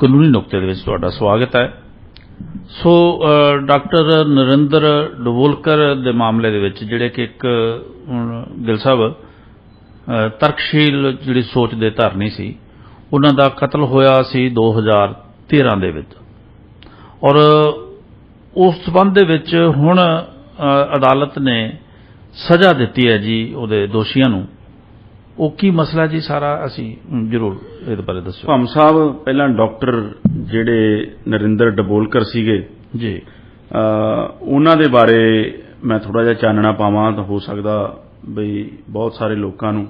ਕਾਨੂੰਨੀ ਨੁਕਤੇ ਦੇ ਵਿੱਚ ਤੁਹਾਡਾ ਸਵਾਗਤ ਹੈ। ਸੋ ਡਾਕਟਰ ਨਰਿੰਦਰ ਡਵੋਲਕਰ ਦੇ ਮਾਮਲੇ ਦੇ ਵਿੱਚ ਜਿਹੜੇ ਕਿ ਇੱਕ, ਹੁਣ ਗਿਲ ਸਾਹਿਬ ਤਰਕਸ਼ੀਲ ਜਿਹੜੀ ਸੋਚ ਦੇ ਧਾਰਨੀ ਸੀ, ਉਹਨਾਂ ਦਾ ਕਤਲ ਹੋਇਆ ਸੀ 2013 ਦੇ ਵਿੱਚ। ਔਰ ਉਸ ਸਬੰਧ ਦੇ ਵਿੱਚ ਹੁਣ ਅਦਾਲਤ ਨੇ ਸਜ਼ਾ ਦਿੱਤੀ ਹੈ ਜੀ ਉਹਦੇ ਦੋਸ਼ੀਆਂ ਨੂੰ। ਉਹ ਕੀ ਮਸਲਾ ਜੀ ਸਾਰਾ ਅਸੀਂ ਜ਼ਰੂਰ ਇਹਦੇ ਬਾਰੇ ਦੱਸੋ ਭੰਮ ਸਾਹਿਬ ਪਹਿਲਾਂ ਡਾਕਟਰ ਜਿਹੜੇ ਨਰਿੰਦਰ ਡਬੋਲਕਰ ਸੀਗੇ ਜੀ। ਉਹਨਾਂ ਦੇ ਬਾਰੇ ਮੈਂ ਥੋੜਾ ਜਿਹਾ ਚਾਨਣਾ ਪਾਵਾਂ ਤਾਂ ਹੋ ਸਕਦਾ ਬਈ ਬਹੁਤ ਸਾਰੇ ਲੋਕਾਂ ਨੂੰ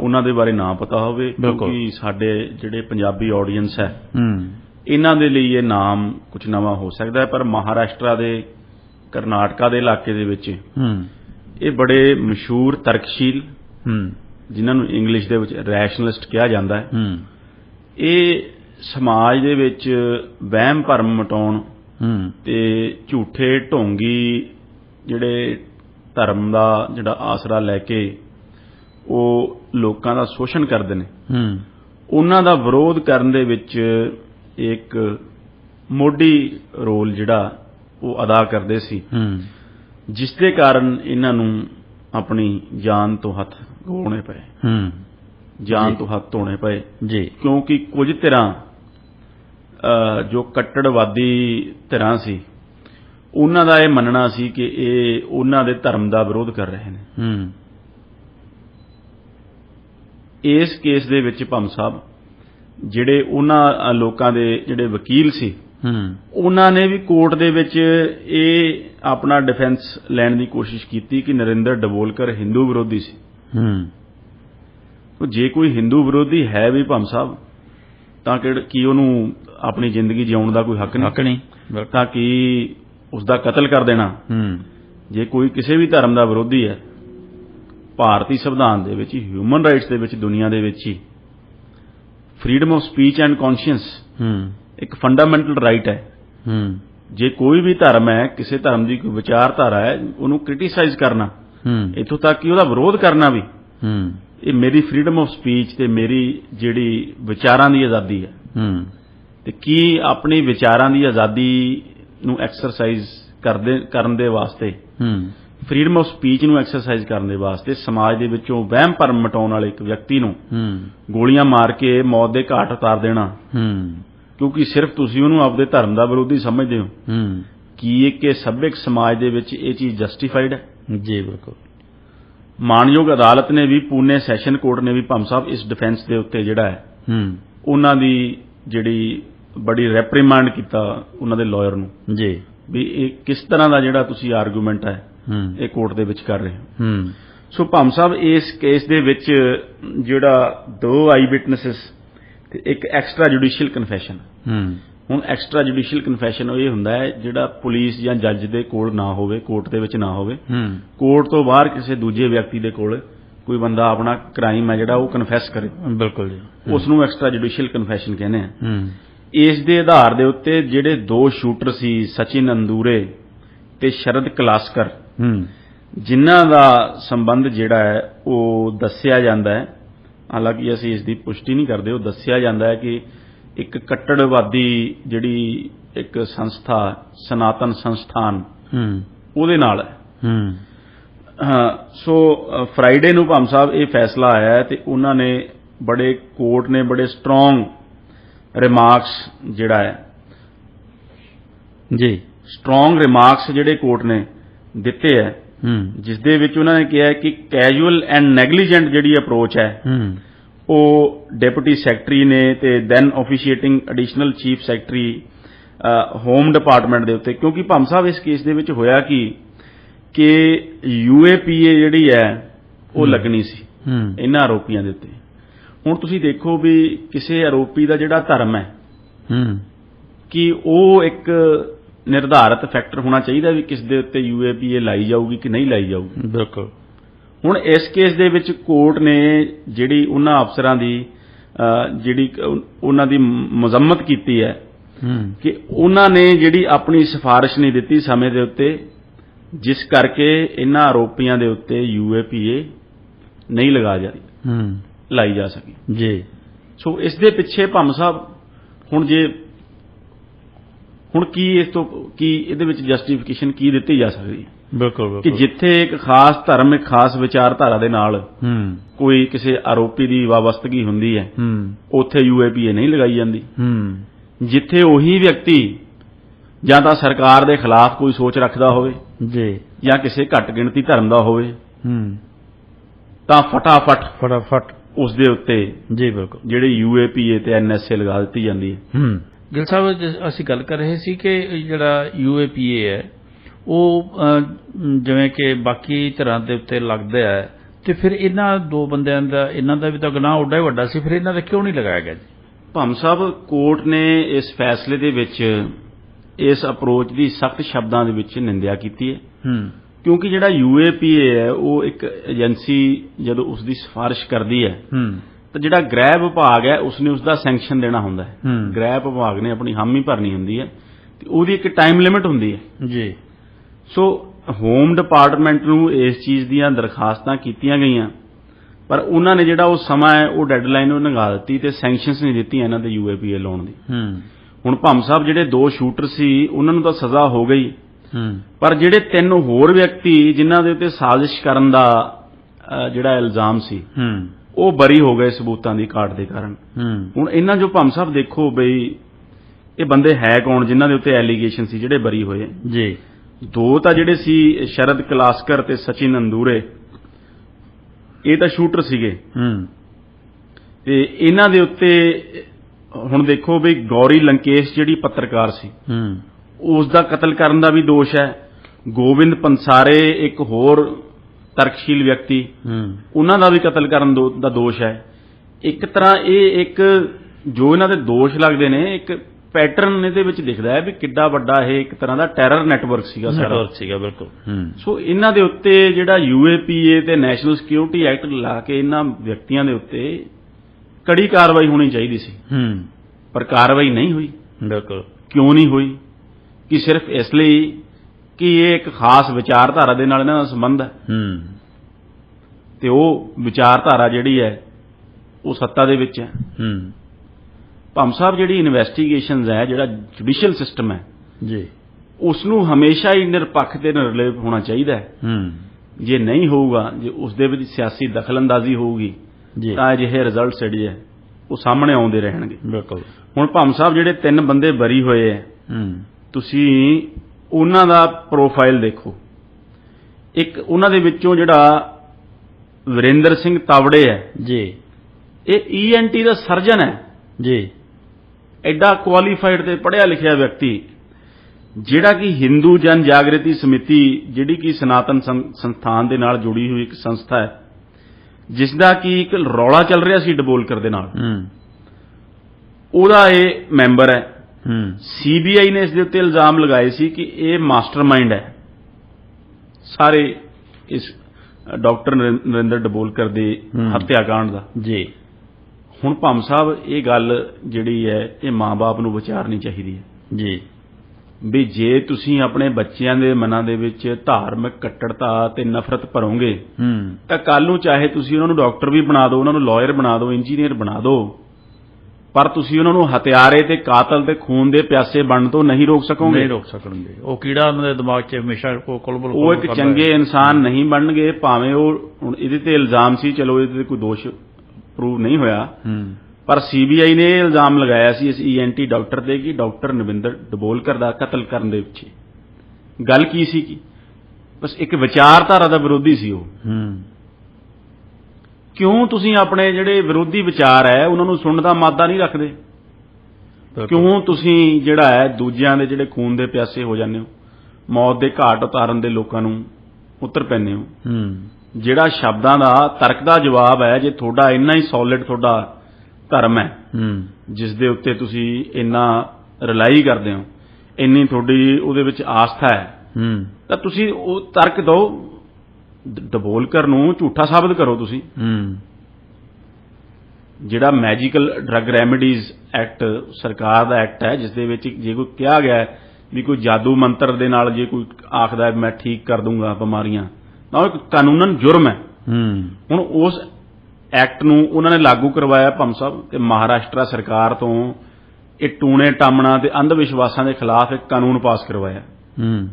ਉਹਨਾਂ ਦੇ ਬਾਰੇ ਨਾ ਪਤਾ ਹੋਵੇ। ਕਿਉਂਕਿ ਸਾਡੇ ਜਿਹੜੇ ਪੰਜਾਬੀ ਆਡੀਅנס ਹੈ ਇਹਨਾਂ ਦੇ ਲਈ ਇਹ ਨਾਮ ਕੁਝ ਨਵਾਂ ਹੋ ਸਕਦਾ ਹੈ ਪਰ ਮਹਾਰਾਸ਼ਟਰ ਦੇ ਕਰਨਾਟਕਾ ਦੇ ਇਲਾਕੇ ਦੇ ਵਿੱਚ ਇਹ ਬੜੇ ਮਸ਼ਹੂਰ ਤਰਕਸ਼ੀਲ ਜਿਨ੍ਹਾਂ ਨੂੰ ਇੰਗਲਿਸ਼ ਦੇ ਵਿੱਚ ਰੈਸ਼ਨਲਿਸਟ ਕਿਹਾ ਜਾਂਦਾ ਹੈ। ਇਹ ਸਮਾਜ ਦੇ ਵਿੱਚ ਵਹਿਮ ਭਰਮ ਮਟਾਉਣ ਹੂੰ। ਤੇ ਝੂਠੇ ਢੋਂਗੀ ਜਿਹੜੇ ਧਰਮ ਦਾ ਜਿਹੜਾ ਆਸਰਾ ਲੈ ਕੇ ਉਹ ਲੋਕਾਂ ਦਾ ਸ਼ੋਸ਼ਣ ਕਰਦੇ ਨੇ ਹੂੰ। ਉਹਨਾਂ ਦਾ ਵਿਰੋਧ ਕਰਨ ਦੇ ਵਿੱਚ ਇੱਕ ਮੋਢੀ ਰੋਲ ਜਿਹੜਾ ਉਹ ਅਦਾ ਕਰਦੇ ਸੀ। ਹੂੰ। ਜਿਸ ਦੇ ਕਾਰਨ ਇਹਨਾਂ ਨੂੰ ਆਪਣੀ ਜਾਨ ਤੋਂ ਹੱਥ ਗਵਾਉਣੇ ਪਏ। ਹੂੰ। ਜਾਨ। ਤੋਂ ਹੱਥ ਧੋਣੇ ਪਏ। ਜੀ। ਕਿਉਂਕਿ ਕੁਝ ਅ, ਜੋ ਕੱਟੜਵਾਦੀ ਧਿਰਾਂ ਸੀ ਉਹਨਾਂ ਦਾ ਇਹ ਮੰਨਣਾ ਸੀ ਕਿ ਇਹ ਉਹਨਾਂ ਦੇ ਧਰਮ ਦਾ ਵਿਰੋਧ ਕਰ ਰਹੇ ਨੇ। ਹੂੰ। ਇਸ ਕੇਸ ਦੇ ਵਿੱਚ ਭੰਮ ਸਾਹਿਬ ਜਿਹੜੇ ਉਹਨਾਂ ਲੋਕਾਂ ਦੇ ਜਿਹੜੇ ਵਕੀਲ ਸੀ ਉਹਨਾਂ ਨੇ ਵੀ ਕੋਰਟ ਦੇ ਵਿੱਚ ਇਹ ਆਪਣਾ ਡਿਫੈਂਸ ਲੈਣ ਦੀ ਕੋਸ਼ਿਸ਼ ਕੀਤੀ ਕਿ ਨਰਿੰਦਰ ਡਬੋਲਕਰ ਹਿੰਦੂ ਵਿਰੋਧੀ ਸੀ। ਹੂੰ। ਉਹ ਜੇ ਕੋਈ ਹਿੰਦੂ ਵਿਰੋਧੀ ਹੈ ਵੀ ਭੰਮ ਸਾਹਿਬ ਤਾਂ ਕਿ ਕੀ ਉਹਨੂੰ ਆਪਣੀ ਜ਼ਿੰਦਗੀ ਜਿਉਣ ਦਾ ਕੋਈ ਹੱਕ ਨਹੀਂ? ਹੱਕ ਨਹੀਂ ਤਾਂ ਕਿ ਉਸ ਦਾ ਕਤਲ ਕਰ ਦੇਣਾ? ਹੂੰ। ਜੇ ਕੋਈ ਕਿਸੇ ਵੀ ਧਰਮ ਦਾ ਵਿਰੋਧੀ ਹੈ ਭਾਰਤੀ ਸੰਵਿਧਾਨ ਦੇ ਵਿੱਚ ਹਿਊਮਨ ਰਾਈਟਸ ਦੇ ਵਿੱਚ ਦੁਨੀਆ ਦੇ ਵਿੱਚ ਹੀ freedom of speech and conscience ਹੂੰ। ਇੱਕ ਫੰਡਾਮੈਂਟਲ ਰਾਈਟ ਹੈ। ਹੂੰ। ਜੇ ਕੋਈ ਵੀ ਧਰਮ ਹੈ ਕਿਸੇ ਧਰਮ ਦੀ ਕੋਈ ਵਿਚਾਰਧਾਰਾ ਹੈ ਉਹਨੂੰ ਕ੍ਰਿਟਿਸਾਈਜ਼ ਕਰਨਾ। ਹੂੰ। ਇਥੋਂ ਤੱਕ ਕਿ ਉਹਦਾ ਵਿਰੋਧ ਕਰਨਾ ਵੀ। ਹੂੰ। ਇਹ ਮੇਰੀ ਫਰੀडम ਆਫ ਸਪੀਚ ਤੇ ਮੇਰੀ ਜਿਹੜੀ ਵਿਚਾਰਾਂ ਦੀ ਆਜ਼ਾਦੀ ਹੈ। ਹੂੰ। ਤੇ ਕੀ ਆਪਣੀ ਵਿਚਾਰਾਂ ਦੀ ਆਜ਼ਾਦੀ ਨੂੰ ਐਕਸਰਸਾਈਜ਼ ਕਰਦੇ ਕਰਨ ਦੇ ਵਾਸਤੇ? ਹੂੰ। ਫਰੀडम ਆਫ ਸਪੀਚ ਨੂੰ ਐਕਸਰਸਾਈਜ਼ ਕਰਨ ਦੇ ਵਾਸਤੇ ਸਮਾਜ ਦੇ ਵਿੱਚੋਂ ਵਹਿਮ ਭਰਮ ਮਟਾਉਣ ਵਾਲੇ ਇੱਕ ਵਿਅਕਤੀ ਨੂੰ ਹੂੰ। ਗੋਲੀਆਂ ਮਾਰ ਕੇ ਮੌਤ ਦੇ ਘਾਟ ਉਤਾਰ ਦੇਣਾ। ਹੂੰ। ਕਿਉਂਕਿ ਸਿਰਫ ਤੁਸੀਂ ਉਹਨੂੰ ਆਪਦੇ ਧਰਮ ਦਾ ਵਿਰੋਧੀ ਸਮਝਦੇ ਹੋ। ਹੂੰ। ਕੀ ਇਹ ਕਿ ਸੱਭਿਅਕ ਸਮਾਜ ਦੇ ਵਿੱਚ ਇਹ ਚੀਜ਼ ਜਸਟੀਫਾਈਡ ਹੈ? ਜੀ ਬਿਲਕੁਲ। ਮਾਨਯੋਗ ਅਦਾਲਤ ਨੇ ਵੀ ਪੂਨੇ ਸੈਸ਼ਨ ਕੋਰਟ ਨੇ ਵੀ ਭੰਮ ਸਾਹਿਬ ਇਸ ਡਿਫੈਂਸ ਦੇ ਉੱਤੇ ਜਿਹੜਾ ਹੈ ਹੂੰ। ਉਹਨਾਂ ਦੀ ਜਿਹੜੀ ਬੜੀ ਰੈਪਰੀਮੈਂਡ ਕੀਤਾ ਉਹਨਾਂ ਦੇ ਲਾਇਰ ਨੂੰ। ਜੀ। ਵੀ ਇਹ ਕਿਸ ਤਰ੍ਹਾਂ ਦਾ ਜਿਹੜਾ ਤੁਸੀਂ ਆਰਗੂਮੈਂਟ ਹੈ ਹੂੰ। ਇਹ ਕੋਰਟ ਦੇ ਵਿੱਚ ਕਰ ਰਹੇ ਹੋ। ਹੂੰ। ਸੋ ਭੰਮ ਸਾਹਿਬ ਇਸ ਕੇਸ ਦੇ ਵਿੱਚ ਜਿਹੜਾ ਦੋ ਆਈ ਵਿਟਨੈਸਸ ਤੇ ਇੱਕ ਐਕਸਟਰਾ ਜੁਡੀਸ਼ੀਅਲ ਕਨਫੈਸ਼ਨ ਹੂੰ। ਹੁਣ ਐਕਸਟਰਾ ਜੁਡੀਸ਼ੀਅਲ ਕਨਫੈਸ਼ਨ ਉਹ ਇਹ ਹੁੰਦਾ ਹੈ ਜਿਹੜਾ ਪੁਲਿਸ ਜਾਂ ਜੱਜ ਦੇ ਕੋਲ ਨਾ ਹੋਵੇ ਕੋਰਟ ਦੇ ਵਿੱਚ ਨਾ ਹੋਵੇ। ਹੂੰ। ਕੋਰਟ ਤੋਂ ਬਾਹਰ ਕਿਸੇ ਦੂਜੇ ਵਿਅਕਤੀ ਦੇ ਕੋਲ ਕੋਈ ਬੰਦਾ ਆਪਣਾ ਕ੍ਰਾਈਮ ਹੈ ਜਿਹੜਾ ਉਹ ਕਨਫੈਸ ਕਰੇ। ਬਿਲਕੁਲ ਜੀ। ਉਸ ਨੂੰ ਐਕਸਟਰਾ ਜੁਡੀਸ਼ੀਅਲ ਕਨਫੈਸ਼ਨ ਕਹਿੰਦੇ ਆ। ਹੂੰ। ਇਸ ਦੇ ਆਧਾਰ ਦੇ ਉੱਤੇ ਜਿਹੜੇ ਦੋ ਸ਼ੂਟਰ ਸੀ ਸਚਿਨ ਅੰਦੂਰੇ ਤੇ ਸ਼ਰਦ ਕਲਾਸਕਰ ਹੂੰ। ਜਿਨ੍ਹਾਂ ਦਾ ਸੰਬੰਧ ਜਿਹੜਾ ਹੈ ਉਹ ਦੱਸਿਆ ਜਾਂਦਾ ਹੈ ਹਾਲਾਂਕਿ ਅਸੀਂ ਇਸ ਦੀ ਪੁਸ਼ਟੀ ਨਹੀਂ ਕਰਦੇ ਉਹ ਦੱਸਿਆ ਜਾਂਦਾ ਹੈ ਕਿ ਇੱਕ ਕੱਟੜਵਾਦੀ ਜਿਹੜੀ ਇੱਕ ਸੰਸਥਾ ਸਨਾਤਨ ਸੰਸਥਾਨ ਹੂੰ। ਉਹਦੇ ਨਾਲ ਹੈ। ਸੋ ਫਰਾਈਡੇ ਨੂੰ ਭਾਮ ਸਾਹਿਬ ਇਹ ਫੈਸਲਾ ਆਇਆ ਹੈ ਤੇ ਉਹਨਾਂ ਨੇ ਬੜੇ ਕੋਰਟ ਨੇ ਬੜੇ ਸਟਰੋਂਗ ਰਿਮਾਰਕਸ ਜਿਹੜਾ ਹੈ ਜੀ। ਸਟਰੋਂਗ ਰਿਮਾਰਕਸ ਜਿਹੜੇ ਕੋਰਟ ਨੇ ਦਿੱਤੇ ਹੂੰ। ਜਿਸ ਦੇ ਵਿੱਚ ਉਹਨਾਂ ਨੇ ਕਿਹਾ ਕਿ ਕੈਜੂਅਲ ਐਂਡ ਨੈਗਲੀਜੈਂਟ ਜਿਹੜੀ ਅਪਰੋਚ ਹੈ ਹੂੰ। ਉਹ ਡਿਪਟੀ ਸੈਕਟਰੀ ਨੇ ਤੇ then officiating additional chief secretary home department ਦੇ ਉੱਤੇ। ਕਿਉਂਕਿ ਭੰਮ ਸਾਹਿਬ ਇਸ ਕੇਸ ਦੇ ਵਿੱਚ ਹੋਇਆ ਕੀ ਕਿ ਯੂਏਪੀਏ ਜਿਹੜੀ ਹੈ ਉਹ। ਲੱਗਣੀ ਸੀ। ਇਹਨਾਂ ਆਰੋਪੀਆਂ ਦੇ ਉੱਤੇ। ਹੁਣ ਤੁਸੀਂ ਦੇਖੋ ਵੀ ਕਿਸੇ ਆਰੋਪੀ ਦਾ ਜਿਹੜਾ ਧਰਮ ਹੈ ਹੂੰ। ਕਿ ਉਹ ਇੱਕ ਨਿਰਧਾਰਤ ਫੈਕਟਰ ਹੋਣਾ ਚਾਹੀਦਾ ਵੀ ਕਿਸ ਦੇ ਉੱਤੇ ਯੂਏਪੀਏ ਲਾਈ ਜਾਊਗੀ ਕਿ ਨਹੀਂ ਲਾਈ ਜਾਊਗੀ। ਬਿਲਕੁਲ। ਹੁਣ ਇਸ ਕੇਸ ਦੇ ਵਿੱਚ ਕੋਰਟ ਨੇ ਜਿਹੜੀ ਉਹਨਾਂ ਅਫਸਰਾਂ ਦੀ ਜਿਹੜੀ ਉਹਨਾਂ ਦੀ ਮਜ਼ਮਤ ਕੀਤੀ ਹੈ ਕਿ ਉਹਨਾਂ ਨੇ ਜਿਹੜੀ ਆਪਣੀ ਸਿਫਾਰਿਸ਼ ਨਹੀਂ ਦਿੱਤੀ ਸਮੇਂ ਦੇ ਉੱਤੇ ਜਿਸ ਕਰਕੇ ਇਹਨਾਂ ਆਰੋਪੀਆਂ ਦੇ ਉੱਤੇ ਯੂਏਪੀਏ ਨਹੀਂ ਲਗਾ ਜਾ ਹੂੰ। ਲਾਈ ਜਾ ਸਕੀ। ਜੀ। ਸੋ ਇਸ ਦੇ ਪਿੱਛੇ ਭੰਮ ਸਾਹਿਬ ਹੁਣ ਜੇ ਹੁਣ ਕੀ ਇਸ ਤੋਂ ਕੀ ਇਹਦੇ ਵਿੱਚ ਜਸਟੀਫਿਕੇਸ਼ਨ ਕੀ ਦਿੱਤੀ ਜਾ ਸਕਦੀ ਹੈ? ਬਿਲਕੁਲ ਕਿ ਜਿੱਥੇ ਇੱਕ ਖਾਸ ਧਰਮ ਇੱਕ ਖਾਸ ਵਿਚਾਰਧਾਰਾ ਦੇ ਨਾਲ ਹੂੰ। ਕੋਈ ਕਿਸੇ ਆਰੋਪੀ ਦੀ ਵਾਬਸਤਗੀ ਹੁੰਦੀ ਹੈ ਹੂੰ। ਉੱਥੇ ਯੂਏਪੀਏ ਨਹੀਂ ਲਗਾਈ ਜਾਂਦੀ। ਹੂੰ। ਜਿੱਥੇ ਉਹੀ ਵਿਅਕਤੀ ਜਾਂ ਤਾਂ ਸਰਕਾਰ ਦੇ ਖਿਲਾਫ ਕੋਈ ਸੋਚ ਰੱਖਦਾ ਹੋਵੇ ਜੀ। ਜਾਂ ਕਿਸੇ ਘੱਟ ਗਿਣਤੀ ਧਰਮ ਦਾ ਹੋਵੇ ਹੂੰ। ਤਾਂ ਫਟਾਫਟ ਫਟਾਫਟ। ਉਸ ਦੇ ਉੱਤੇ ਜੀ ਬਿਲਕੁਲ। ਜਿਹੜੇ ਯੂਏਪੀਏ ਤੇ ਐਨਐਸਏ ਲਗਾ ਦਿੱਤੀ ਜਾਂਦੀ ਹੈ। ਹੂੰ। ਗਿਲ ਸਾਹਿਬ ਅਸੀਂ ਗੱਲ ਕਰ ਰਹੇ ਸੀ ਕਿ ਜਿਹੜਾ ਯੂਏਪੀਏ ਹੈ ਉਹ ਜਿਵੇਂ ਕਿ ਬਾਕੀ ਤਰ੍ਹਾਂ ਦੇ ਉੱਤੇ ਲੱਗਦਾ ਹੈ ਤੇ ਫਿਰ ਇਹਨਾਂ ਦੋ ਬੰਦਿਆਂ ਦਾ ਇਹਨਾਂ ਦਾ ਵੀ ਤਾਂ ਗੁਨਾਹ ਉੱਡਾ ਹੀ ਵੱਡਾ ਸੀ ਫਿਰ ਇਹਨਾਂ ਦਾ ਕਿਉਂ ਨਹੀਂ ਲਗਾਇਆ ਗਿਆ ਜੀ? ਭੰਮ ਸਾਹਿਬ ਕੋਰਟ ਨੇ ਇਸ ਫੈਸਲੇ ਦੇ ਵਿੱਚ ਇਸ ਅਪਰੋਚ ਦੀ ਸਖਤ ਸ਼ਬਦਾਂ ਦੇ ਵਿੱਚ ਨਿੰਦਿਆ ਕੀਤੀ ਹੈ। ਹੂੰ। ਕਿਉਂਕਿ ਜਿਹੜਾ ਯੂਏਪੀਏ ਹੈ ਉਹ ਇੱਕ ਏਜੰਸੀ ਜਦੋਂ ਉਸ ਦੀ ਸਿਫਾਰਿਸ਼ ਕਰਦੀ ਹੈ ਹੂੰ। ਤਾਂ ਜਿਹੜਾ ਗ੍ਰਹਿ ਵਿਭਾਗ ਹੈ ਉਸਨੇ ਉਸ ਦਾ ਸੈਂਕਸ਼ਨ ਦੇਣਾ ਹੁੰਦਾ ਹੈ। ਗ੍ਰਹਿ ਵਿਭਾਗ ਨੇ ਆਪਣੀ ਹਾਮੀ ਭਰਨੀ ਹੁੰਦੀ ਹੈ ਤੇ ਉਹਦੀ ਇੱਕ ਟਾਈਮ ਲਿਮਿਟ ਹੁੰਦੀ ਹੈ। ਜੀ। ਸੋ ਹੋਮ ਡਿਪਾਰਟਮੈਂਟ ਨੂੰ ਇਸ ਚੀਜ਼ ਦੀਆਂ ਦਰਖਾਸਤਾਂ ਕੀਤੀਆਂ ਗਈਆਂ ਪਰ ਉਹਨਾਂ ਨੇ ਜਿਹੜਾ ਉਹ ਸਮਾਂ ਹੈ ਉਹ ਡੈਡਲਾਈਨ ਉਹ ਲੰਘਾ ਦਿੱਤੀ ਤੇ ਸੈਂਕਸ਼ਨਸ ਨਹੀਂ ਦਿੱਤੀਆਂ ਇਹਨਾਂ ਦੇ ਯੂਏਪੀਏ ਲਾਉਣ ਦੀ। ਹੁਣ ਭੰਮ ਸਾਹਿਬ ਜਿਹੜੇ ਦੋ ਸ਼ੂਟਰ ਸੀ ਉਹਨਾਂ ਨੂੰ ਤਾਂ ਸਜ਼ਾ ਹੋ ਗਈ। ਪਰ ਜਿਹੜੇ ਤਿੰਨ ਹੋਰ ਵਿਅਕਤੀ ਜਿਨ੍ਹਾਂ ਦੇ ਉੱਤੇ ਸਾਜ਼ਿਸ਼ ਕਰਨ ਦਾ ਜਿਹੜਾ ਇਲਜ਼ਾਮ ਸੀ ਉਹ ਬਰੀ ਹੋ ਗਏ ਸਬੂਤਾਂ ਦੀ ਘਾਟ ਦੇ ਕਾਰਨ। ਹੂੰ। ਹੁਣ ਇਹਨਾਂ ਜੋ ਭੰਮ ਸਾਹਿਬ ਦੇਖੋ ਬਈ ਇਹ ਬੰਦੇ ਹੈ ਕੌਣ ਜਿਨ੍ਹਾਂ ਦੇ ਉੱਤੇ ਐਲੀਗੇਸ਼ਨ ਸੀ ਜਿਹੜੇ ਬਰੀ ਹੋਏ? ਜੀ। ਦੋ ਤਾਂ ਜਿਹੜੇ ਸੀ ਸ਼ਰਦ ਕਲਾਸਕਰ ਤੇ ਸਚਿਨ ਅੰਦੂਰੇ ਇਹ ਤਾਂ ਸ਼ੂਟਰ ਸੀਗੇ। ਹੂੰ। ਤੇ ਇਹਨਾਂ ਦੇ ਉੱਤੇ ਹੁਣ ਦੇਖੋ ਵੀ ਗੌਰੀ ਲੰਕੇਸ਼ ਜਿਹੜੀ ਪੱਤਰਕਾਰ ਸੀ। ਹੂੰ। ਉਸ ਦਾ ਕਤਲ ਕਰਨ ਦਾ ਵੀ ਦੋਸ਼ ਹੈ। ਗੋਬਿੰਦ ਪੰਸਾਰੇ ਇੱਕ ਹੋਰ ਤਰਕਸ਼ੀਲ ਵਿਅਕਤੀ ਉਹਨਾਂ ਦਾ ਵੀ ਕਤਲ ਕਰਨ ਦੋ- ਦੋਸ਼ ਹੈ। ਇੱਕ ਤਰ੍ਹਾਂ ਇਹ ਇੱਕ ਜੋ ਇਹਨਾਂ ਦੇ ਦੋਸ਼ ਲੱਗਦੇ ਨੇ ਇੱਕ ਪੈਟਰਨ ਇਹਦੇ ਵਿੱਚ ਦਿਖਦਾ ਹੈ ਵੀ ਕਿੱਡਾ ਵੱਡਾ ਇਹ ਇੱਕ ਤਰ੍ਹਾਂ ਦਾ ਟੈਰਰ ਨੈਟਵਰਕ ਸੀਗਾ ਸਾਰਾ। ਨੈਟਵਰਕ ਸੀਗਾ ਬਿਲਕੁਲ। ਸੋ ਇਹਨਾਂ ਦੇ ਉੱਤੇ ਜਿਹੜਾ ਯੂਏਪੀਏ ਤੇ ਨੈਸ਼ਨਲ ਸਿਕਿਉਰਿਟੀ ਐਕਟ ਲਾ ਕੇ ਇਹਨਾਂ ਵਿਅਕਤੀਆਂ ਦੇ ਉੱਤੇ ਕੜੀ ਕਾਰਵਾਈ ਹੋਣੀ ਚਾਹੀਦੀ ਸੀ। ਪਰ ਕਾਰਵਾਈ ਨਹੀਂ ਹੋਈ। ਬਿਲਕੁਲ। ਕਿਉਂ ਨਹੀਂ ਹੋਈ? ਕਿ ਸਿਰਫ ਇਸ ਲਈ ਕਿ ਇਹ ਇੱਕ ਖਾਸ ਵਿਚਾਰਧਾਰਾ ਦੇ ਨਾਲ ਇਹਨਾਂ ਦਾ ਸੰਬੰਧ ਹੈ। ਹੂੰ। ਤੇ ਉਹ ਵਿਚਾਰਧਾਰਾ ਜਿਹੜੀ ਹੈ ਉਹ ਸੱਤਾ ਦੇ ਵਿੱਚ ਹੈ। ਹੂੰ। ਭੰਮ ਸਾਹਿਬ ਜਿਹੜੀ ਇਨਵੈਸਟੀਗੇਸ਼ਨਸ ਹੈ ਜਿਹੜਾ ਜੁਡੀਸ਼ੀਅਲ ਸਿਸਟਮ ਹੈ ਜੀ। ਉਸ ਨੂੰ ਹਮੇਸ਼ਾ ਹੀ ਨਿਰਪੱਖ ਤੇ ਨਿਰਲੇਪ ਹੋਣਾ ਚਾਹੀਦਾ ਹੈ। ਹੂੰ। ਜੇ ਨਹੀਂ ਹੋਊਗਾ ਜੇ ਉਸ ਦੇ ਵਿੱਚ ਸਿਆਸੀ ਦਖਲਅੰਦਾਜ਼ੀ ਹੋਊਗੀ ਜੀ। ਤਾਂ ਅਜਿਹੇ ਰਿਜ਼ਲਟਸ ਜਿਹੜੇ ਹੈ ਉਹ ਸਾਹਮਣੇ ਆਉਂਦੇ ਰਹਿਣਗੇ। ਬਿਲਕੁਲ। ਹੁਣ ਭੰਮ ਸਾਹਿਬ ਜਿਹੜੇ ਤਿੰਨ ਬੰਦੇ ਬਰੀ ਹੋਏ ਹੈ ਹੂੰ। ਤੁਸੀਂ ਉਹਨਾਂ ਦਾ ਪ੍ਰੋਫਾਈਲ ਦੇਖੋ। ਇੱਕ ਉਹਨਾਂ ਦੇ ਵਿੱਚੋਂ ਜਿਹੜਾ ਵਿਰੇਂਦਰ ਸਿੰਘ ਤਾਵੜੇ ਹੈ। ਜੀ। ਇਹ ਈਐਨਟੀ ਦਾ ਸਰਜਨ ਹੈ। ਜੀ। ਐਡਾ ਕੁਆਲੀਫਾਈਡ ਤੇ ਪੜ੍ਹਿਆ ਲਿਖਿਆ ਵਿਅਕਤੀ ਜਿਹੜਾ ਕਿ ਹਿੰਦੂ ਜਨ ਜਾਗਰਤੀ ਸਮਿਤੀ ਜਿਹੜੀ ਕਿ ਸਨਾਤਨ ਸੰਸਥਾਨ ਦੇ ਨਾਲ ਜੁੜੀ ਹੋਈ ਇੱਕ ਸੰਸਥਾ ਹੈ ਜਿਸ ਦਾ ਕਿ ਇੱਕ ਰੌਲਾ ਚੱਲ ਰਿਹਾ ਸੀ ਡਬੋਲਕਰ ਦੇ ਨਾਲ। ਹੂੰ। ਉਹਦਾ ਇਹ ਮੈਂਬਰ ਹੂੰ। ਸੀਬੀਆਈ ਨੇ ਇਸ ਦੇ ਉੱਤੇ ਇਲਜ਼ਾਮ ਲਗਾਏ ਸੀ ਕਿ ਇਹ ਮਾਸਟਰਮਾਈਂਡ ਹੈ। ਸਾਰੇ ਇਸ ਡਾਕਟਰ ਨਰਿੰ- ਨਰਿੰਦਰ ਡਬੋਲਕਰ ਦੇ। ਹੱਤਿਆਕਾਂਡ ਦਾ। ਜੀ। ਹੁਣ ਭੰਮ ਸਾਹਿਬ ਇਹ ਗੱਲ ਜਿਹੜੀ ਹੈ ਇਹ ਮਾਪੇ ਨੂੰ ਵਿਚਾਰਨੀ ਚਾਹੀਦੀ ਹੈ। ਜੀ। ਵੀ ਜੇ ਤੁਸੀਂ ਆਪਣੇ ਬੱਚਿਆਂ ਦੇ ਮਨਾਂ ਦੇ ਵਿੱਚ ਧਾਰਮਿਕ ਕੱਟੜਤਾ ਤੇ ਨਫ਼ਰਤ ਭਰੋਗੇ ਹੂੰ। ਤਾਂ ਕੱਲ ਨੂੰ ਚਾਹੇ ਤੁਸੀਂ ਉਹਨਾਂ ਨੂੰ ਡਾਕਟਰ ਵੀ ਬਣਾ ਦਿਓ ਉਹਨਾਂ ਨੂੰ ਲਾਇਰ ਬਣਾ ਦਿਓ ਇੰਜੀਨੀਅਰ ਬਣਾ ਦਿਓ ਪਰ ਤੁਸੀਂ ਉਹਨਾਂ ਨੂੰ ਹਥਿਆਰੇ ਤੇ ਕਾਤਲ ਤੇ ਖੂਨ ਦੇ ਪਿਆਸੇ ਬਣਨ ਤੋਂ ਨਹੀਂ ਰੋਕ ਸਕੋਗੇ? ਨਹੀਂ ਰੋਕ ਸਕਣਗੇ। ਉਹ ਕੀੜਾ ਉਹਨਾਂ ਦੇ ਦਿਮਾਗ 'ਚ ਹਮੇਸ਼ਾ ਕੋ ਕੁਲਬਲ ਉਹ ਇੱਕ ਚੰਗੇ ਇਨਸਾਨ ਨਹੀਂ ਬਣਨਗੇ ਭਾਵੇਂ ਉਹ ਹੁਣ ਇਹਦੇ ਤੇ ਇਲਜ਼ਾਮ ਸੀ ਚਲੋ ਇਹਦੇ ਤੇ ਕੋਈ ਦੋਸ਼ ਪ੍ਰੂਵ ਨਹੀਂ ਹੋਇਆ। ਹੂੰ। ਪਰ ਸੀਬੀਆਈ ਨੇ ਇਹ ਇਲਜ਼ਾਮ ਲਗਾਇਆ ਸੀ ਇਸ ਈਐਨਟੀ ਡਾਕਟਰ ਤੇ ਕਿ ਡਾਕਟਰ ਨਵਿੰਦਰ ਡਬੋਲਕਰ ਦਾ ਕਤਲ ਕਰਨ ਦੇ ਪਿੱਛੇ। ਗੱਲ ਕੀ ਸੀ ਕਿ? ਬਸ ਇੱਕ ਵਿਚਾਰਧਾਰਾ ਦਾ ਵਿਰੋਧੀ ਸੀ ਉਹ। ਹੂੰ। ਕਿਉਂ ਤੁਸੀਂ ਆਪਣੇ ਜਿਹੜੇ ਵਿਰੋਧੀ ਵਿਚਾਰ ਹੈ ਉਹਨਾਂ ਨੂੰ ਸੁਣਨ ਦਾ ਮਾਦਾ ਨਹੀਂ ਰੱਖਦੇ। ਕਿਉਂ ਤੁਸੀਂ ਜਿਹੜਾ ਹੈ ਦੂਜਿਆਂ ਦੇ ਜਿਹੜੇ ਖੂਨ ਦੇ ਪਿਆਸੇ ਹੋ ਜਾਂਦੇ ਹੋ? ਮੌਤ ਦੇ ਘਾਟ ਉਤਾਰਨ ਦੇ ਲੋਕਾਂ ਨੂੰ ਉਤਰ ਪੈਂਦੇ ਹੋ? ਜਿਹੜਾ ਸ਼ਬਦਾਂ ਦਾ ਤਰਕ ਦਾ ਜਵਾਬ ਹੈ ਜੇ ਤੁਹਾਡਾ ਇੰਨਾ ਹੀ ਸੋਲਿਡ ਤੁਹਾਡਾ ਧਰਮ ਹੈ ਜਿਸ ਦੇ ਉੱਤੇ ਤੁਸੀਂ ਇੰਨਾ ਰਿਲਾਈ ਕਰਦੇ ਹੋ ਇੰਨੀ ਤੁਹਾਡੀ ਉਹਦੇ ਵਿੱਚ ਆਸਥਾ ਹੈ। ਤਾਂ ਤੁਸੀਂ ਉਹ ਤਰਕ ਦਿਓ ਡਬੋਲਕਰ ਨੂੰ ਝੂਠਾ ਸਾਬਤ ਕਰੋ ਤੁਸੀਂ। ਹੂੰ। ਜਿਹੜਾ ਮੈਜੀਕਲ ਡਰੱਗ ਰੈਮੇਡੀਜ਼ ਐਕਟ ਸਰਕਾਰ ਦਾ ਐਕਟ ਹੈ ਜਿਸ ਦੇ ਵਿੱਚ ਜੇ ਕੋਈ ਕਿਹਾ ਗਿਆ ਹੈ ਵੀ ਕੋਈ ਜਾਦੂ ਮੰਤਰ ਦੇ ਨਾਲ ਜੇ ਕੋਈ ਆਖਦਾ ਮੈਂ ਠੀਕ ਕਰ ਦੂੰਗਾ ਬਿਮਾਰੀਆਂ ਤਾਂ ਉਹ ਇੱਕ ਕਾਨੂੰਨਨ ਜੁਰਮ ਹੈ। ਹੂੰ। ਹੁਣ ਉਸ ਐਕਟ ਨੂੰ ਉਹਨਾਂ ਨੇ ਲਾਗੂ ਕਰਵਾਇਆ ਭੰਮ ਸਾਹਿਬ ਤੇ ਮਹਾਰਾਸ਼ਟਰ ਸਰਕਾਰ ਤੋਂ ਇਹ ਟੂਣੇ ਟਾਮਣਾ ਤੇ ਅੰਧ ਵਿਸ਼ਵਾਸਾਂ ਦੇ ਖਿਲਾਫ ਇੱਕ ਕਾਨੂੰਨ ਪਾਸ ਕਰਵਾਇਆ। ਹੂੰ।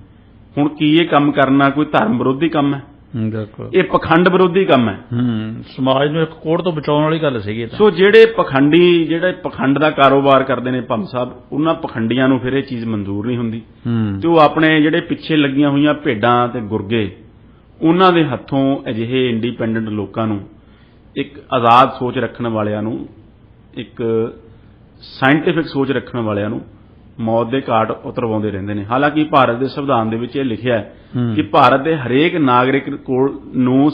ਹੁਣ ਕੀ ਇਹ ਕੰਮ ਕਰਨਾ ਕੋਈ ਧਰਮ ਵਿਰੋਧੀ ਕੰਮ ਹੈ? ਬਿਲਕੁਲ। ਇਹ ਪਖੰਡ ਵਿਰੋਧੀ ਕੰਮ ਹੈ। ਹੂੰ ਸਮਾਜ ਨੂੰ ਇੱਕ ਕੋੜ ਤੋਂ ਬਚਾਉਣ ਵਾਲੀ ਗੱਲ ਸੀਗੀ ਤਾਂ। ਸੋ ਜਿਹੜੇ ਪਖੰਡੀ ਜਿਹੜੇ ਪਖੰਡ ਦਾ ਕਾਰੋਬਾਰ ਕਰਦੇ ਨੇ ਭੰਮ ਸਾਹਿਬ ਉਹਨਾਂ ਪਖੰਡੀਆਂ ਨੂੰ ਫਿਰ ਇਹ ਚੀਜ਼ ਮਨਜ਼ੂਰ ਨਹੀਂ ਹੁੰਦੀ। ਤੇ ਉਹ ਆਪਣੇ ਜਿਹੜੇ ਪਿੱਛੇ ਲੱਗੀਆਂ ਹੋਈਆਂ ਭੇਡਾਂ ਤੇ ਗੁਰਗੇ ਉਹਨਾਂ ਦੇ ਹੱਥੋਂ ਅਜਿਹੇ ਇੰਡੀਪੈਂਡੈਂਟ ਲੋਕਾਂ ਨੂੰ ਇੱਕ ਆਜ਼ਾਦ ਸੋਚ ਰੱਖਣ ਵਾਲਿਆਂ ਨੂੰ ਇੱਕ ਸਾਇੰਟਿਫਿਕ ਸੋਚ ਰੱਖਣ ਵਾਲਿਆਂ ਨੂੰ ਮੌਤ ਦੇ ਘਾਟ ਉਤਰਵਾਉਂਦੇ ਰਹਿੰਦੇ ਨੇ। ਹਾਲਾਂਕਿ ਭਾਰਤ ਦੇ ਸੰਵਿਧਾਨ ਦੇ ਵਿੱਚ ਇਹ ਲਿਖਿਆ ਹੈ। ਕਿ ਭਾਰਤ ਦੇ ਹਰੇਕ ਨਾਗਰਿਕ ਕੋਲ ਨੂੰ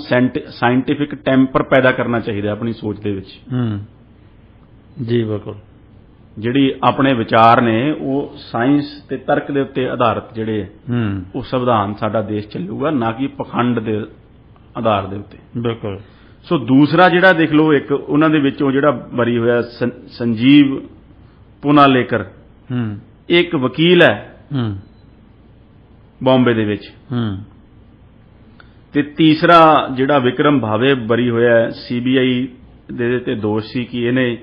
ਸਾਇੰਟਿਫਿਕ ਟੈਂਪਰ ਪੈਦਾ ਕਰਨਾ ਚਾਹੀਦਾ ਆਪਣੀ ਸੋਚ ਦੇ ਵਿੱਚ। ਹੂੰ। ਜੀ ਬਿਲਕੁਲ। ਜਿਹੜੀ ਆਪਣੇ ਵਿਚਾਰ ਨੇ ਉਹ ਸਾਇੰਸ ਤੇ ਤਰਕ ਦੇ ਉੱਤੇ ਆਧਾਰਿਤ ਜਿਹੜੇ ਉਹ ਸੰਵਿਧਾਨ ਸਾਡਾ ਦੇਸ਼ ਚੱਲੂਗਾ ਨਾ ਕਿ ਪਖੰਡ ਦੇ ਆਧਾਰ ਦੇ ਉੱਤੇ। ਬਿਲਕੁਲ। ਸੋ ਦੂਸਰਾ ਜਿਹੜਾ ਦੇਖ ਲਓ ਇੱਕ ਉਹਨਾਂ ਦੇ ਵਿੱਚੋਂ ਜਿਹੜਾ ਬਰੀ ਹੋਇਆ ਸੰਜੀਵ ਪੁਨਾਲੇਕਰ। ਹੂੰ। ਇਹ ਇੱਕ ਵਕੀਲ ਹੈ ਹੂੰ। ਬੰਬੇ ਦੇ ਵਿੱਚ। ਹੂੰ। ਤੇ ਤੀਸਰਾ ਜਿਹੜਾ ਵਿਕਰਮ ਭਾਵੇ ਬਰੀ ਹੋਇਆ ਸੀਬੀਆਈ ਦੇ ਤੇ ਦੋਸ਼ ਸੀ ਕਿ ਇਹਨੇ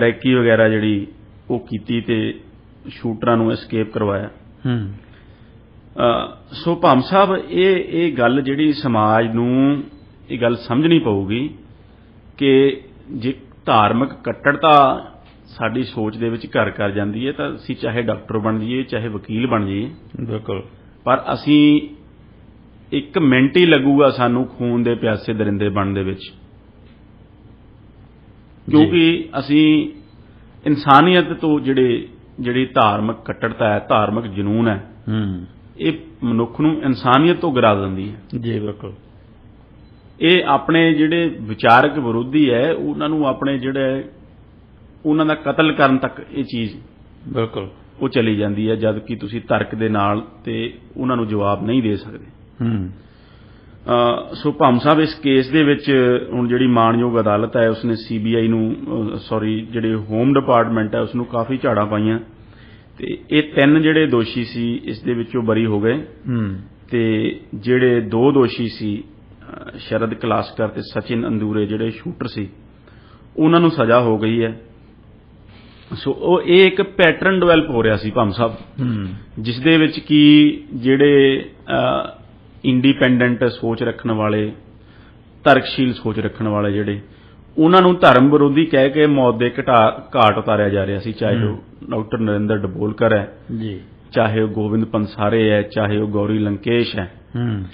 ਰੈਕੀ ਵਗੈਰਾ ਜਿਹੜੀ ਉਹ ਕੀਤੀ ਤੇ ਸ਼ੂਟਰਾਂ ਨੂੰ ਐਸਕੇਪ ਕਰਵਾਇਆ। ਹੂੰ। ਅ, ਸੋ ਭਾਮ ਸਾਹਿਬ ਇਹ ਇਹ ਗੱਲ ਜਿਹੜੀ ਸਮਾਜ ਨੂੰ ਇਹ ਗੱਲ ਸਮਝਣੀ ਪਊਗੀ ਕਿ ਜੇ ਧਾਰਮਿਕ ਕੱਟੜਤਾ ਸਾਡੀ ਸੋਚ ਦੇ ਵਿੱਚ ਘਰ ਕਰ ਜਾਂਦੀ ਹੈ ਤਾਂ ਅਸੀਂ ਚਾਹੇ ਡਾਕਟਰ ਬਣ ਜਾਈਏ ਚਾਹੇ ਵਕੀਲ ਬਣ ਜਾਈਏ। ਬਿਲਕੁਲ। ਪਰ ਅਸੀਂ ਇੱਕ ਮਿੰਟ ਹੀ ਲੱਗੂਗਾ ਸਾਨੂੰ ਖੂਨ ਦੇ ਪਿਆਸੇ ਦਰਿੰਦੇ ਬਣਨ ਦੇ ਵਿੱਚ। ਕਿਉਂਕਿ ਅਸੀਂ ਇਨਸਾਨੀਅਤ ਤੋਂ ਜਿਹੜੇ ਜਿਹੜੀ ਧਾਰਮਿਕ ਕੱਟੜਤਾ ਹੈ ਧਾਰਮਿਕ ਜਨੂਨ ਹੈ ਹੂੰ। ਇਹ ਮਨੁੱਖ ਨੂੰ ਇਨਸਾਨੀਅਤ ਤੋਂ ਗਿਰਾ ਦਿੰਦੀ ਹੈ। ਜੀ ਬਿਲਕੁਲ। ਇਹ ਆਪਣੇ ਜਿਹੜੇ ਵਿਚਾਰਕ ਵਿਰੋਧੀ ਹੈ ਉਹਨਾਂ ਨੂੰ ਆਪਣੇ ਜਿਹੜੇ ਉਹਨਾਂ ਦਾ ਕਤਲ ਕਰਨ ਤੱਕ ਇਹ ਚੀਜ਼ ਬਿਲਕੁਲ। ਉਹ ਚਲੀ ਜਾਂਦੀ ਹੈ ਜਦ ਕਿ ਤੁਸੀਂ ਤਰਕ ਦੇ ਨਾਲ ਤੇ ਉਹਨਾਂ ਨੂੰ ਜਵਾਬ ਨਹੀਂ ਦੇ ਸਕਦੇ। ਹੂੰ। ਸੋ ਭੰਮ ਸਾਹਿਬ ਇਸ ਕੇਸ ਦੇ ਵਿੱਚ ਹੁਣ ਜਿਹੜੀ ਮਾਨਯੋਗ ਅਦਾਲਤ ਹੈ ਉਸਨੇ ਸੀਬੀਆਈ ਨੂੰ ਸੌਰੀ ਜਿਹੜੇ ਹੋਮ ਡਿਪਾਰਟਮੈਂਟ ਹੈ ਉਸ ਨੂੰ ਕਾਫੀ ਝਾੜਾਂ ਪਾਈਆਂ। ਤੇ ਇਹ ਤਿੰਨ ਜਿਹੜੇ ਦੋਸ਼ੀ ਸੀ ਇਸ ਦੇ ਵਿੱਚੋਂ ਬਰੀ ਹੋ ਗਏ। ਹੂੰ। ਤੇ ਜਿਹੜੇ ਦੋ ਦੋਸ਼ੀ ਸੀ ਸ਼ਰਦ ਕਲਾਸਕਰ ਤੇ ਸਚਿਨ ਅੰਦੂਰੇ ਜਿਹੜੇ ਸ਼ੂਟਰ ਸੀ ਉਹਨਾਂ ਨੂੰ ਸਜ਼ਾ ਹੋ ਗਈ ਹੈ। ਸੋ ਉਹ ਇਹ ਇੱਕ ਪੈਟਰਨ ਡਿਵੈਲਪ ਹੋ ਰਿਹਾ ਸੀ ਭੰਮ ਸਾਹਿਬ। ਜਿਸ ਦੇ ਵਿੱਚ ਕੀ ਜਿਹੜੇ ਇੰਡੀਪੈਂਡੈਂਟ ਸੋਚ ਰੱਖਣ ਵਾਲੇ ਤਰਕਸ਼ੀਲ ਸੋਚ ਰੱਖਣ ਵਾਲੇ ਜਿਹੜੇ ਉਹਨਾਂ ਨੂੰ ਧਰਮ ਵਿਰੋਧੀ ਕਹਿ ਕੇ ਮੌਤ ਦੇ ਘਟਾ- ਘਾਟ ਉਤਾਰਿਆ ਜਾ ਰਿਹਾ ਸੀ ਚਾਹੇ ਉਹ ਡਾਕਟਰ ਨਰਿੰਦਰ ਡਬੋਲਕਰ ਹੈ ਜੀ। ਚਾਹੇ ਉਹ ਗੋਬਿੰਦ ਪੰਸਾਰੇ ਹੈ ਚਾਹੇ ਉਹ ਗੌਰੀ ਲੰਕੇਸ਼ ਹੈ। ਹੂੰ।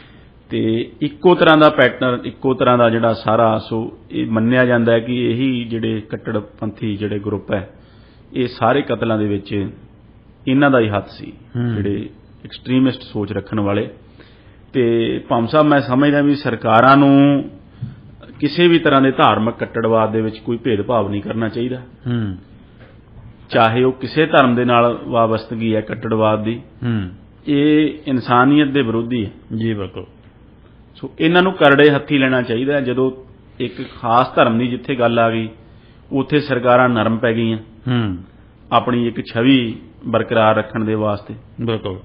ਤੇ ਇੱਕੋ ਤਰ੍ਹਾਂ ਦਾ ਪੈਟਰਨ ਇੱਕੋ ਤਰ੍ਹਾਂ ਦਾ ਜਿਹੜਾ ਸਾਰਾ ਸੋ ਇਹ ਮੰਨਿਆ ਜਾਂਦਾ ਹੈ ਕਿ ਇਹੀ ਜਿਹੜੇ ਕੱਟੜਪੰਥੀ ਜਿਹੜੇ ਗਰੁੱਪ ਹੈ ਇਹ ਸਾਰੇ ਕਤਲਾਂ ਦੇ ਵਿੱਚ ਇਹਨਾਂ ਦਾ ਹੀ ਹੱਥ ਸੀ। ਜਿਹੜੇ ਐਕਸਟ੍ਰੀਮਿਸਟ ਸੋਚ ਰੱਖਣ ਵਾਲੇ। ਤੇ ਭਾਮ ਸਾਹਿਬ ਮੈਂ ਸਮਝਦਾ ਵੀ ਸਰਕਾਰਾਂ ਨੂੰ ਕਿਸੇ ਵੀ ਤਰ੍ਹਾਂ ਦੇ ਧਾਰਮਿਕ ਕੱਟੜਵਾਦ ਦੇ ਵਿੱਚ ਕੋਈ ਭੇਦਭਾਵ ਨਹੀਂ ਕਰਨਾ ਚਾਹੀਦਾ। ਹੂੰ। ਚਾਹੇ ਉਹ ਕਿਸੇ ਧਰਮ ਦੇ ਨਾਲ ਵਾਬਸਤਗੀ ਹੈ ਕੱਟੜਵਾਦ ਦੀ। ਹੂੰ। ਇਹ ਇਨਸਾਨੀਅਤ ਦੇ ਵਿਰੋਧੀ ਹੈ। ਜੀ ਬਿਲਕੁਲ। ਸੋ ਇਹਨਾਂ ਨੂੰ ਕਰੜੇ ਹੱਥੀ ਲੈਣਾ ਚਾਹੀਦਾ। ਜਦੋਂ ਇੱਕ ਖਾਸ ਧਰਮ ਦੀ ਜਿੱਥੇ ਗੱਲ ਆ ਗਈ ਉੱਥੇ ਸਰਕਾਰਾਂ ਨਰਮ ਪੈ ਗਈਆਂ। ਹੂੰ। ਆਪਣੀ ਇੱਕ ਛਵੀ ਬਰਕਰਾਰ ਰੱਖਣ ਦੇ ਵਾਸਤੇ। ਬਿਲਕੁਲ।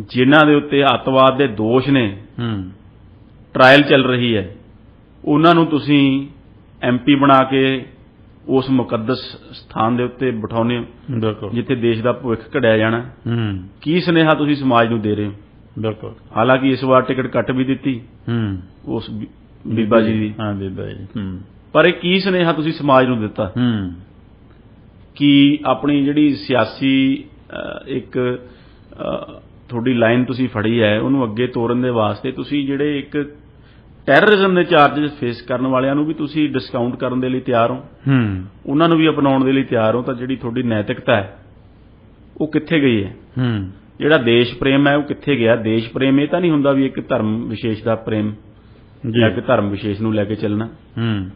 ਜਿਨ੍ਹਾਂ ਦੇ ਉੱਤੇ ਅੱਤਵਾਦ ਦੇ ਦੋਸ਼ ਨੇ ਹੂੰ। ਟ੍ਰਾਇਲ ਚੱਲ ਰਹੀ ਹੈ ਉਹਨਾਂ ਨੂੰ ਤੁਸੀਂ ਐਮਪੀ ਬਣਾ ਕੇ ਉਸ ਮੁਕੱਦਸ ਸਥਾਨ ਦੇ ਉੱਤੇ ਬਿਠਾਉਂਦੇ ਹੋ ਬਿਲਕੁਲ। ਜਿੱਥੇ ਦੇਸ਼ ਦਾ ਭਵਿੱਖ ਘੜਿਆ ਜਾਣਾ। ਹੂੰ। ਕੀ ਸੁਨੇਹਾ ਤੁਸੀਂ ਸਮਾਜ ਨੂੰ ਦੇ ਰਹੇ ਹੋ? ਬਿਲਕੁਲ। ਹਾਲਾਂਕਿ ਇਸ ਵਾਰ ਟਿਕਟ ਕੱਟ ਵੀ ਦਿੱਤੀ। ਹੂੰ। ਉਸ ਬੀਬਾ ਜੀ ਦੀ। ਹਾਂ ਬੀਬਾ ਜੀ ਹੂੰ। ਪਰ ਇਹ ਕੀ ਸੁਨੇਹਾ ਤੁਸੀਂ ਸਮਾਜ ਨੂੰ ਦਿੱਤਾ? ਹੂੰ। ਕਿ ਆਪਣੀ ਜਿਹੜੀ ਸਿਆਸੀ ਇੱਕ ਤੁਹਾਡੀ ਲਾਈਨ ਤੁਸੀਂ ਫੜੀ ਹੈ ਉਹਨੂੰ ਅੱਗੇ ਤੋਰਨ ਦੇ ਵਾਸਤੇ ਤੁਸੀਂ ਜਿਹੜੇ ਇੱਕ ਟੈਰਰਿਜ਼ਮ ਦੇ ਚਾਰजेस ਫੇਸ ਕਰਨ ਵਾਲਿਆਂ ਨੂੰ ਵੀ ਤੁਸੀਂ ਡਿਸਕਾਊਂਟ ਕਰਨ ਦੇ ਲਈ ਤਿਆਰ ਹੋ। ਹੂੰ। ਉਹਨਾਂ ਨੂੰ ਵੀ ਅਪਣਾਉਣ ਦੇ ਲਈ ਤਿਆਰ ਹੋ ਤਾਂ ਜਿਹੜੀ ਤੁਹਾਡੀ ਨੈਤਿਕਤਾ ਹੈ ਉਹ ਕਿੱਥੇ ਗਈ ਹੈ? ਹੂੰ। ਜਿਹੜਾ ਦੇਸ਼ ਪ੍ਰੇਮ ਹੈ ਉਹ ਕਿੱਥੇ ਗਿਆ? ਦੇਸ਼ ਪ੍ਰੇਮ ਇਹ ਤਾਂ ਨਹੀਂ ਹੁੰਦਾ ਵੀ ਇੱਕ ਧਰਮ ਵਿਸ਼ੇਸ਼ ਦਾ ਪ੍ਰੇਮ ਜੀ। ਜਾਂ ਕਿ ਧਰਮ ਵਿਸ਼ੇਸ਼ ਨੂੰ ਲੈ ਕੇ ਚੱਲਣਾ। ਹੂੰ।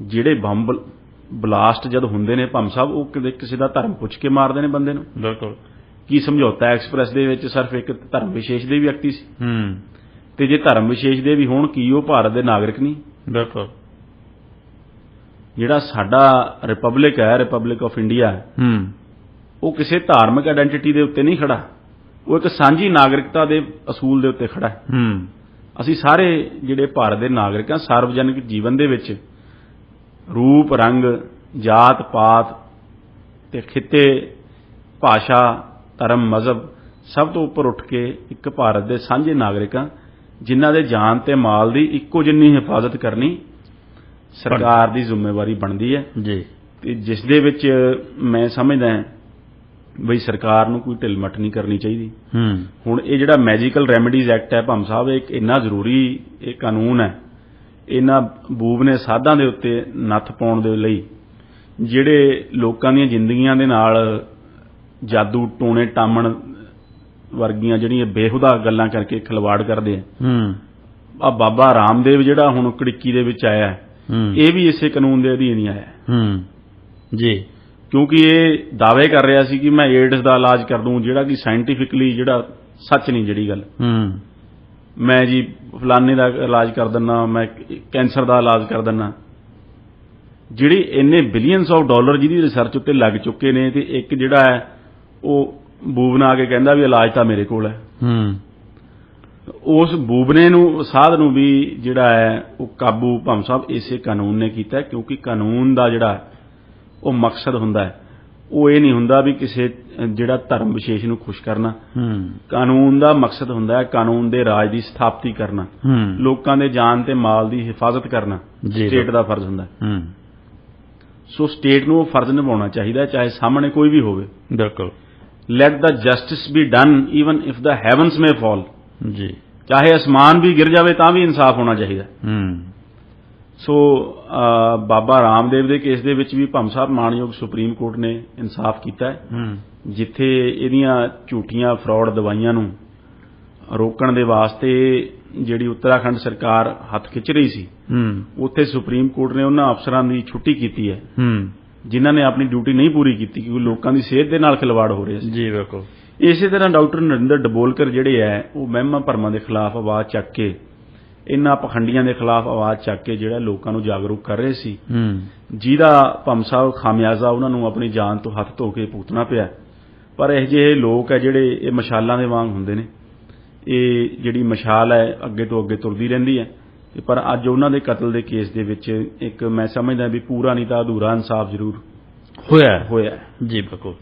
ਜਿਹੜੇ ਬੰਬ ਬਲਾਸਟ ਜਦ ਹੁੰਦੇ ਨੇ ਭੰਮ ਸਾਹਿਬ ਉਹ ਕਿਤੇ ਕਿਸੇ ਦਾ ਧਰਮ ਪੁੱਛ ਕੇ ਮਾਰਦੇ ਨੇ ਬੰਦੇ ਨੂੰ। ਬਿਲਕੁਲ। ਕੀ ਸਮਝੌਤਾ ਐਕਸਪ੍ਰੈਸ ਦੇ ਵਿੱਚ ਸਿਰਫ ਇੱਕ ਧਰਮ ਵਿਸ਼ੇਸ਼ ਦੇ ਵਿਅਕਤੀ ਸੀ? ਹੂੰ। ਤੇ ਜੇ ਧਰਮ ਵਿਸ਼ੇਸ਼ ਦੇ ਵੀ ਹੋਣ ਕੀ ਉਹ ਭਾਰਤ ਦੇ ਨਾਗਰਿਕ ਨਹੀਂ? ਬਿਲਕੁਲ। ਜਿਹੜਾ ਸਾਡਾ ਰਿਪਬਲਿਕ ਹੈ ਰਿਪਬਲਿਕ ਆਫ ਇੰਡੀਆ ਹੂੰ। ਉਹ ਕਿਸੇ ਧਾਰਮਿਕ ਆਇਡੈਂਟੀਟੀ ਦੇ ਉੱਤੇ ਨਹੀਂ ਖੜਾ। ਉਹ ਇੱਕ ਸਾਂਝੀ ਨਾਗਰਿਕਤਾ ਦੇ ਅਸੂਲ ਦੇ ਉੱਤੇ ਖੜਾ ਹੈ। ਹੂੰ। ਅਸੀਂ ਸਾਰੇ ਜਿਹੜੇ ਭਾਰਤ ਦੇ ਨਾਗਰਿਕ ਹਾਂ ਸਾਰਵਜਨਿਕ ਜੀਵਨ ਦੇ ਵਿੱਚ ਰੂਪ ਰੰਗ ਜਾਤ ਪਾਤ ਤੇ ਖਿੱਤੇ ਭਾਸ਼ਾ ਧਰਮ ਮਜ਼ਹਬ ਸਭ ਤੋਂ ਉੱਪਰ ਉੱਠ ਕੇ ਇੱਕ ਭਾਰਤ ਦੇ ਸਾਂਝੇ ਨਾਗਰਿਕਾਂ ਜਿਨ੍ਹਾਂ ਦੇ ਜਾਨ ਤੇ ਮਾਲ ਦੀ ਇੱਕੋ ਜਿੰਨੀ ਹਿਫਾਜ਼ਤ ਕਰਨੀ ਸਰਕਾਰ ਦੀ ਜ਼ਿੰਮੇਵਾਰੀ ਬਣਦੀ ਹੈ। ਜੀ। ਤੇ ਜਿਸ ਦੇ ਵਿੱਚ ਮੈਂ ਸਮਝਦਾ ਹਾਂ ਬਈ ਸਰਕਾਰ ਨੂੰ ਕੋਈ ਢਿਲਮਟ ਨਹੀਂ ਕਰਨੀ ਚਾਹੀਦੀ। ਹੂੰ। ਹੁਣ ਇਹ ਜਿਹੜਾ ਮੈਜੀਕਲ ਰੈਮੇਡੀਜ਼ ਐਕਟ ਹੈ ਭੰਮ ਸਾਹਿਬ ਇਹ ਇੱਕ ਇੰਨਾ ਜ਼ਰੂਰੀ ਇਹ ਕਾਨੂੰਨ ਹੈ ਇਹਨਾਂ ਬੂਬ ਨੇ ਸਾਧਾਂ ਦੇ ਉੱਤੇ ਨੱਥ ਪਾਉਣ ਦੇ ਲਈ ਜਿਹੜੇ ਲੋਕਾਂ ਦੀਆਂ ਜ਼ਿੰਦਗੀਆਂ ਦੇ ਨਾਲ ਜਾਦੂ ਟੋਣੇ ਟਾਮਣ ਵਰਗੀਆਂ ਜਿਹੜੀਆਂ ਬੇਹੁਦਾ ਗੱਲਾਂ ਕਰਕੇ ਖਿਲਵਾੜ ਕਰਦੇ ਆ। ਹੂੰ। ਆ ਬਾਬਾ ਰਾਮਦੇਵ ਜਿਹੜਾ ਹੁਣ ਕੜਿੱਕੀ ਦੇ ਵਿੱਚ ਆਇਆ ਇਹ ਵੀ ਇਸੇ ਕਾਨੂੰਨ ਦੇ ਅਧੀਨ ਹੀ ਆਇਆ ਹੈ। ਹੂੰ। ਜੀ। ਕਿਉਂਕਿ ਇਹ ਦਾਅਵੇ ਕਰ ਰਿਹਾ ਸੀ ਕਿ ਮੈਂ ਏਡਸ ਦਾ ਇਲਾਜ ਕਰ ਦੂੰ ਜਿਹੜਾ ਕਿ ਸਾਇੰਟੀਫਿਕਲੀ ਜਿਹੜਾ ਸੱਚ ਨਹੀਂ ਜਿਹੜੀ ਗੱਲ। ਹੂੰ। ਮੈਂ ਜੀ ਫਲਾਣੇ ਦਾ ਇਲਾਜ ਕਰ ਦਿੰਨਾ ਮੈਂ ਕੈਂਸਰ ਦਾ ਇਲਾਜ ਕਰ ਦਿੰਨਾ। ਜਿਹੜੀ ਇੰਨੇ ਬਿਲੀਅਨਸ ਆਫ ਡਾਲਰ ਜਿਹਦੀ ਰਿਸਰਚ ਉੱਤੇ ਲੱਗ ਚੁੱਕੇ ਨੇ ਤੇ ਇੱਕ ਜਿਹੜਾ ਹੈ ਉਹ ਬੂਬਨਾ ਆ ਕੇ ਕਹਿੰਦਾ ਵੀ ਇਲਾਜ ਤਾਂ ਮੇਰੇ ਕੋਲ ਹੈ। ਹੂੰ। ਉਸ ਬੂਬਨੇ ਨੂੰ ਸਾਧ ਨੂੰ ਵੀ ਜਿਹੜਾ ਹੈ ਉਹ ਕਾਬੂ ਭੰਮ ਸਾਹਿਬ ਇਸੇ ਕਾਨੂੰਨ ਨੇ ਕੀਤਾ ਕਿਉਂਕਿ ਕਾਨੂੰਨ ਦਾ ਜਿਹੜਾ ਉਹ ਮਕਸਦ ਹੁੰਦਾ ਹੈ। ਉਹ ਇਹ ਨਹੀਂ ਹੁੰਦਾ ਵੀ ਕਿਸੇ ਜਿਹੜਾ ਧਰਮ ਵਿਸ਼ੇਸ਼ ਨੂੰ ਖੁਸ਼ ਕਰਨਾ। ਹੂੰ। ਕਾਨੂੰਨ ਦਾ ਮਕਸਦ ਹੁੰਦਾ ਹੈ ਕਾਨੂੰਨ ਦੇ ਰਾਜ ਦੀ ਸਥਾਪਤੀ ਕਰਨਾ। ਲੋਕਾਂ ਦੇ ਜਾਨ ਤੇ ਮਾਲ ਦੀ ਹਿਫਾਜ਼ਤ ਕਰਨਾ। ਸਟੇਟ ਦਾ ਫਰਜ਼ ਹੁੰਦਾ ਸੋ ਸਟੇਟ ਨੂੰ ਉਹ ਫਰਜ਼ ਨਿਭਾਉਣਾ ਚਾਹੀਦਾ ਚਾਹੇ ਸਾਹਮਣੇ ਕੋਈ ਵੀ ਹੋਵੇ। ਬਿਲਕੁਲ। Let the justice be done even if the heavens may fall ਜੀ। ਚਾਹੇ ਅਸਮਾਨ ਵੀ ਗਿਰ ਜਾਵੇ ਤਾਂ ਵੀ ਇਨਸਾਫ ਹੋਣਾ ਚਾਹੀਦਾ ਹੈ। ਸੋ ਬਾਬਾ ਰਾਮਦੇਵ ਦੇ ਕੇਸ ਦੇ ਵਿੱਚ ਵੀ ਭੰਮ ਸਾਹਿਬ ਮਾਨਯੋਗ ਸੁਪਰੀਮ ਕੋਰਟ ਨੇ ਇਨਸਾਫ ਕੀਤਾ ਹੈ। ਜਿੱਥੇ ਇਹਦੀਆਂ ਝੂਠੀਆਂ ਫਰਾਡ ਦਵਾਈਆਂ ਨੂੰ ਰੋਕਣ ਦੇ ਵਾਸਤੇ ਜਿਹੜੀ ਉੱਤਰਾਖੰਡ ਸਰਕਾਰ ਹੱਥ ਖਿੱਚ ਰਹੀ ਸੀ ਉੱਥੇ ਸੁਪਰੀਮ ਕੋਰਟ ਨੇ ਉਹਨਾਂ ਅਫਸਰਾਂ ਦੀ ਛੁੱਟੀ ਕੀਤੀ ਹੈ। ਜਿਨ੍ਹਾਂ ਨੇ ਆਪਣੀ ਡਿਊਟੀ ਨਹੀਂ ਪੂਰੀ ਕੀਤੀ ਕਿਉਂਕਿ ਲੋਕਾਂ ਦੀ ਸਿਹਤ ਦੇ ਨਾਲ ਖਿਲਵਾੜ ਹੋ ਰਿਹਾ ਸੀ। ਜੀ ਬਿਲਕੁਲ। ਇਸੇ ਤਰ੍ਹਾਂ ਡਾਕਟਰ ਨਰਿੰਦਰ ਡਬੋਲਕਰ ਜਿਹੜੇ ਹੈ ਉਹ ਮਹਿਮਾ ਭਰਮਾਂ ਦੇ ਖਿਲਾਫ ਆਵਾਜ਼ ਚੱਕ ਕੇ ਇਹਨਾਂ ਪਖੰਡੀਆਂ ਦੇ ਖਿਲਾਫ ਆਵਾਜ਼ ਚੱਕ ਕੇ ਜਿਹੜਾ ਲੋਕਾਂ ਨੂੰ ਜਾਗਰੂਕ ਕਰ ਰਹੇ ਸੀ। ਹੂੰ। ਜਿਹਦਾ ਭੰਮ ਸਾਹਿਬ ਖਾਮਿਆਜ਼ਾ ਉਹਨਾਂ ਨੂੰ ਆਪਣੀ ਜਾਨ ਤੋਂ ਹੱਥ ਧੋ ਕੇ ਭੁਗਤਣਾ ਪਿਆ। ਪਰ ਇਹ ਜਿਹੇ ਲੋਕ ਹੈ ਜਿਹੜੇ ਇਹ ਮਸ਼ਾਲਾਂ ਦੇ ਵਾਂਗ ਹੁੰਦੇ ਨੇ। ਇਹ ਜਿਹੜੀ ਮਸ਼ਾਲ ਹੈ ਅੱਗੇ ਤੋਂ ਅੱਗੇ ਤੁਰਦੀ ਰਹਿੰਦੀ ਹੈ। ਤੇ ਪਰ ਅੱਜ ਉਹਨਾਂ ਦੇ ਕਤਲ ਦੇ ਕੇਸ ਦੇ ਵਿੱਚ ਇੱਕ ਮੈਂ ਸਮਝਦਾ ਵੀ ਪੂਰਾ ਨਹੀਂ ਤਾਂ ਅਧੂਰਾ ਇਨਸਾਫ ਜ਼ਰੂਰ ਹੋਇਆ। ਹੋਇਆ। ਜੀ ਬਿਲਕੁਲ।